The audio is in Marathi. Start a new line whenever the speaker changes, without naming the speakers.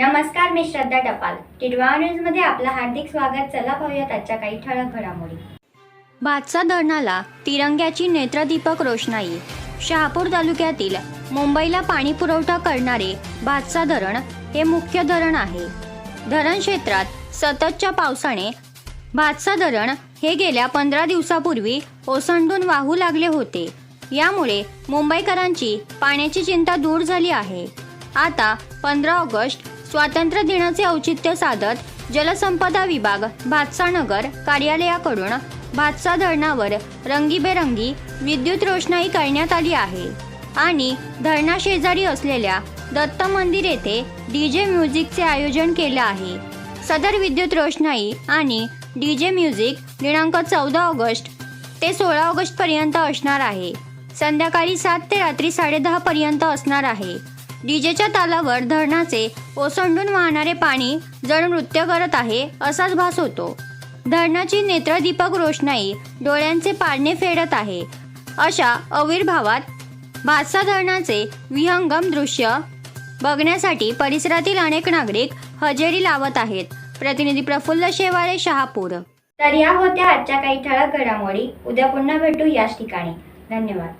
मी श्रद्धा टपाल. टिडवा न्यूजमध्ये आपलं हार्दिक स्वागत. चला पाहूयात आजच्या काही ठळक घडामोडी.
भातसा धरणाला तिरंग्याची नेत्रदीपक रोषणाई. शहापूर तालुक्यातील मुंबईला पाणी पुरवठा करणारे भातसा धरण हे मुख्य धरण आहे. धरण क्षेत्रात सततच्या पावसाने भातसा धरण हे गेल्या पंधरा दिवसापूर्वी ओसंडून वाहू लागले होते. यामुळे मुंबईकरांची पाण्याची चिंता दूर झाली आहे. आता पंधरा ऑगस्ट स्वातंत्र्य दिनाचे औचित्य साधत जलसंपदा विभाग भातसा नगर कार्यालयाकडून भातसा धरणावर रंगीबेरंगी विद्युत रोषणाई करण्यात आली आहे. आणि धरणाशेजारी असलेल्या दत्त मंदिर येथे डीजे म्युझिकचे आयोजन केले आहे. सदर विद्युत रोषणाई आणि डीजे म्युझिक दिनांक चौदा ऑगस्ट ते सोळा ऑगस्टपर्यंत असणार आहे. संध्याकाळी सात ते रात्री साडेदहापर्यंत असणार आहे. डीजेच्या तालावर धरणाचे ओसंडून वाहणारे पाणी जण नृत्य करत आहे असाच भास होतो. धरणाची नेत्रदीपक रोषणाई डोळ्यांचे पाळणे फेडत आहे. अशा अविर्भावात भातसा धरणाचे विहंगम दृश्य बघण्यासाठी परिसरातील अनेक नागरिक हजेरी लावत आहेत. प्रतिनिधी प्रफुल्ल शेवाळे शहापूर.
तर या होत्या आजच्या काही ठळक घडामोडी. उद्या पुन्हा भेटू याच ठिकाणी. धन्यवाद.